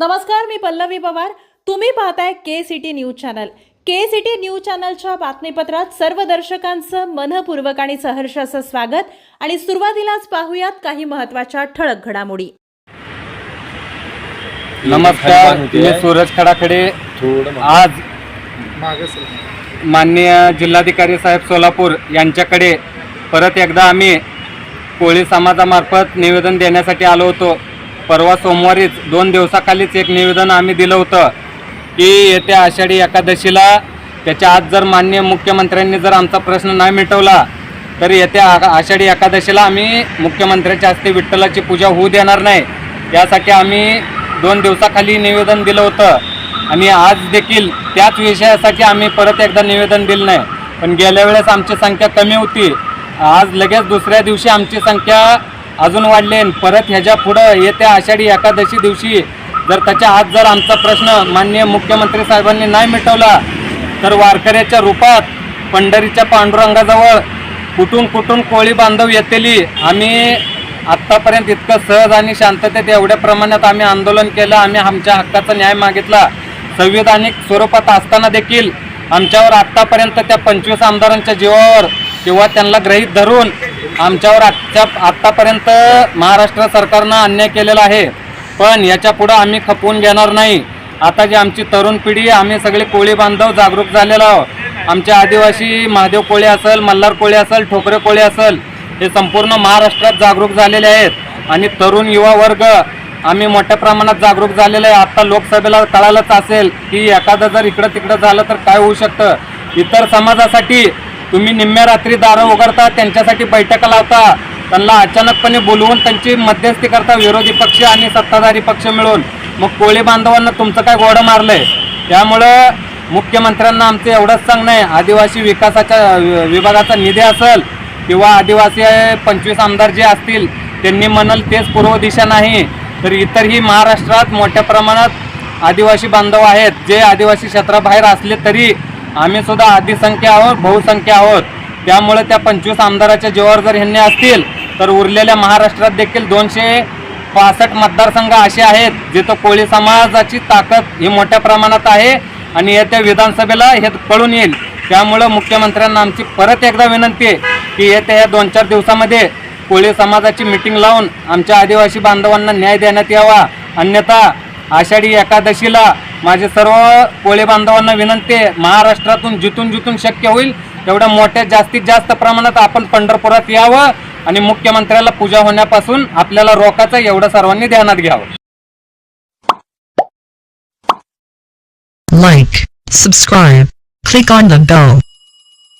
नमस्कार मी पल्लवी पवार. तुम्ही पाहताय K city news channel K city news चॅनलच्या बातमीपत्रात सर्व दर्शकांचं मनपूर्वक आणि सहर्ष असं स्वागत. आणि सुरुवातीलाच पाहूयात काही महत्त्वाच्या ठळक घडामोडी. नमस्कार मी सूरज खडाखडे. आज माननीय जिल्हाधिकारी साहेब सोलापूर यांच्याकडे परत एकदा आम्ही कोळी समाजामार्फत निवेदन देण्यासाठी आलो होतो. परवा सोमवारीच दोन दिवसाखालीच एक निवेदन आम्ही दिलं होतं की येत्या आषाढी एकादशीला त्याच्या आज जर माननीय मुख्यमंत्र्यांनी जर आमचा प्रश्न नाही मिटवला तर येत्या आ- आषाढी एकादशीला आम्ही मुख्यमंत्र्याच्या हस्ते विठ्ठलाची पूजा होऊ देणार नाही. यासाठी आम्ही दोन दिवसाखाली निवेदन दिलं होतं. आणि आज देखील त्याच विषयासाठी आम्ही परत एकदा निवेदन दिलं नाही. पण गेल्या वेळेस आमची संख्या कमी होती. आज लगेच दुसऱ्या दिवशी आमची संख्या अजून वाढलेन परत ह्याच्या पुढं येत्या आषाढी एकादशी दिवशी जर त्याच्या आज जर आमचा प्रश्न माननीय मुख्यमंत्री साहेबांनी नाही मिटवला तर वारकऱ्याच्या रूपात पंढरीच्या पांडुरंगाजवळ कुठून कुठून कोळी बांधव येतेली आम्ही आत्तापर्यंत इतकं सहज आणि शांततेत एवढ्या प्रमाणात आम्ही आंदोलन केलं आम्ही आमच्या हक्काचा न्याय मागितला. संविधानिक स्वरूपात असताना देखील आमच्यावर आत्तापर्यंत त्या पंचवीस आमदारांच्या जीवावर किंवा त्यांना ग्रहीत धरून आमच्यावर आजच्या आत्तापर्यंत महाराष्ट्र सरकारनं अन्याय केलेला आहे. पण याच्या पुढं आम्ही खपवून घेणार नाही. आता जी आमची तरुण पिढी आम्ही सगळे कोळी बांधव जागरूक झालेलो आहोत. आमचे आदिवासी महादेव कोळी असेल मल्हार कोळी असेल ठोकरे कोळी असेल हे संपूर्ण महाराष्ट्रात जागरूक झालेले आहेत. आणि तरुण युवा वर्ग आम्ही मोठ्या प्रमाणात जागरूक झालेलो आहे. आत्ता लोकसभेला कळालंच असेल की एखादं जर इकडं तिकडं झालं तर काय होऊ शकतं? इतर समाजासाठी तुम्ही निम्म्या रात्री दारं उघडता त्यांच्यासाठी बैठका लावता. त्यांना अचानकपणे बोलवून त्यांची मध्यस्थी करता विरोधी पक्ष आणि सत्ताधारी पक्ष मिळून. मग कोळी बांधवांना तुमचं काय घोडं मारलंय? त्यामुळं मुख्यमंत्र्यांना आमचं एवढंच सांगणं आहे. आदिवासी विकासाच्या विभागाचा निधी असेल किंवा आदिवासी पंचवीस आमदार जे असतील त्यांनी म्हणाल तेच पूर्व दिशा नाही. तर इतरही महाराष्ट्रात मोठ्या प्रमाणात आदिवासी बांधव आहेत. जे आदिवासी क्षेत्राबाहेर असले तरी आम्ही सुद्धा आदिसंख्या आहोत बहुसंख्या आहोत त्यामुळे त्या पंचवीस आमदाराच्या जीवावर जर ह्यांनी असतील तर उरलेल्या महाराष्ट्रात देखील दोनशे पासष्ट मतदारसंघ असे आहेत जिथं कोळी समाजाची ताकद ही मोठ्या प्रमाणात आहे आणि येत्या विधानसभेला हे कळून येईल. त्यामुळं मुख्यमंत्र्यांना आमची परत एकदा विनंती आहे की येत्या या दोन चार दिवसामध्ये कोळी समाजाची मिटिंग लावून आमच्या आदिवासी बांधवांना न्याय देण्यात यावा. अन्यथा आषाढी एकादशीला माझे सर्व कोळी बांधवांना विनंती आहे महाराष्ट्रातून जिथून जिथून शक्य होईल तेवढ्या मोठ्या जास्तीत जास्त प्रमाणात आपण पंढरपुरात यावं आणि मुख्यमंत्र्याला पूजा होण्यापासून आपल्याला रोखाचं एवढं सर्वांनी ध्यानात घ्यावं. Like, subscribe, click on the bell.